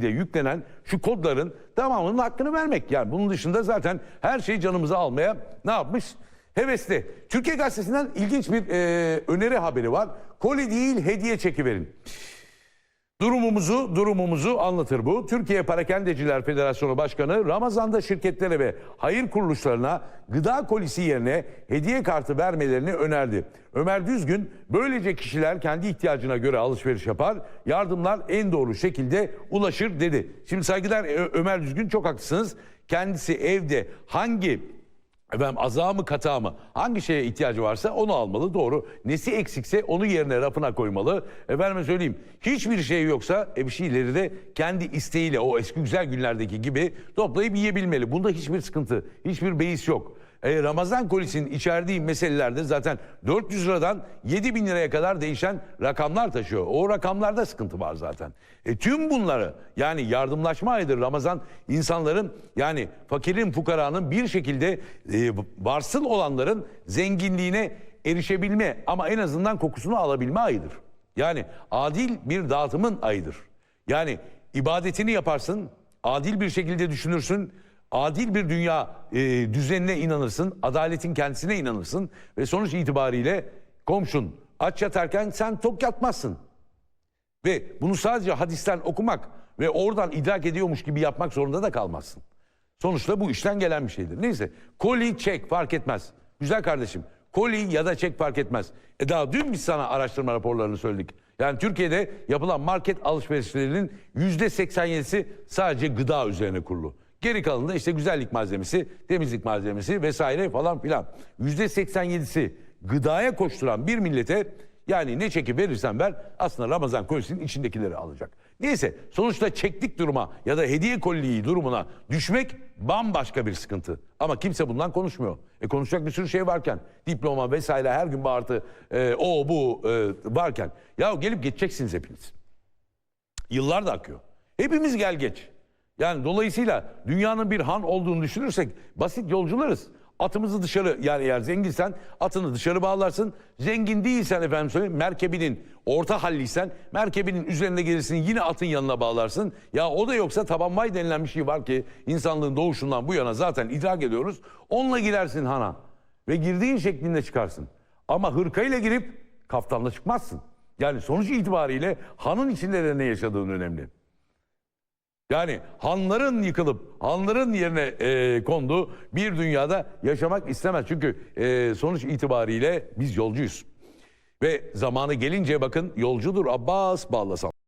diye yüklenen şu kodların tamamının hakkını vermek. Yani bunun dışında zaten her şeyi canımıza almaya ne yapmış? Hevesli. Türkiye Gazetesi'nden ilginç bir e, öneri haberi var. Koli değil hediye çekiverin. Durumumuzu durumumuzu anlatır bu. Türkiye Parakendeciler Federasyonu Başkanı Ramazan'da şirketlere ve hayır kuruluşlarına gıda kolisi yerine hediye kartı vermelerini önerdi. Ömer Düzgün böylece kişiler kendi ihtiyacına göre alışveriş yapar, yardımlar en doğru şekilde ulaşır dedi. Şimdi saygılar Ömer Düzgün çok haklısınız. Kendisi evde hangi Efendim azağı mı katağı mı hangi şeye ihtiyacı varsa onu almalı doğru. Nesi eksikse onu yerine rafına koymalı. Efendime söyleyeyim hiçbir şey yoksa e bir şeyleri de kendi isteğiyle o eski güzel günlerdeki gibi toplayıp yiyebilmeli. Bunda hiçbir sıkıntı, hiçbir beis yok. E, Ramazan kolisinin içerdiği meselelerde zaten 400 liradan 7 bin liraya kadar değişen rakamlar taşıyor. O rakamlarda sıkıntı var zaten. E, tüm bunları yani yardımlaşma ayıdır Ramazan insanların yani fakirin fukaranın bir şekilde e, varsıl olanların zenginliğine erişebilme ama en azından kokusunu alabilme ayıdır. Yani adil bir dağıtımın ayıdır. Yani ibadetini yaparsın, adil bir şekilde düşünürsün, adil bir dünya e, düzenine inanırsın, adaletin kendisine inanırsın ve sonuç itibariyle komşun aç yatarken sen tok yatmazsın. Ve bunu sadece hadisten okumak ve oradan idrak ediyormuş gibi yapmak zorunda da kalmazsın. Sonuçta bu işten gelen bir şeydir. Neyse koli çek fark etmez. Güzel kardeşim koli ya da çek fark etmez. E daha dün biz sana araştırma raporlarını söyledik. Yani Türkiye'de yapılan market alışverişlerinin yüzde 87'si sadece gıda üzerine kurulu. Geri kalanında işte güzellik malzemesi, temizlik malzemesi vesaire falan filan. Yüzde 87'si gıdaya koşturan bir millete yani ne çeki verirsen ver aslında Ramazan kolisinin içindekileri alacak. Neyse sonuçta çeklik duruma ya da hediye koliliği durumuna düşmek bambaşka bir sıkıntı. Ama kimse bundan konuşmuyor. E konuşacak bir sürü şey varken diploma vesaire her gün bağırtı e, o bu e, varken ya gelip geçeceksiniz hepiniz. Yıllar da akıyor. Hepimiz gel geç. Yani dolayısıyla dünyanın bir han olduğunu düşünürsek basit yolcularız. Atımızı dışarı yani eğer zenginsen atını dışarı bağlarsın. Zengin değilsen efendim söyleyeyim merkebinin orta halliysen merkebinin üzerinde gelirsin yine atın yanına bağlarsın. Ya o da yoksa taban vay denilen bir şey var ki insanlığın doğuşundan bu yana zaten idrak ediyoruz. Onunla girersin hana ve girdiğin şeklinde çıkarsın. Ama hırkayla girip kaftanla çıkmazsın. Yani sonuç itibariyle hanın içinde de ne yaşadığın önemli. Yani hanların yıkılıp hanların yerine e, konduğu bir dünyada yaşamak istemez. Çünkü e, sonuç itibariyle biz yolcuyuz. Ve zamanı gelince bakın yolcudur Abbas bağlasam.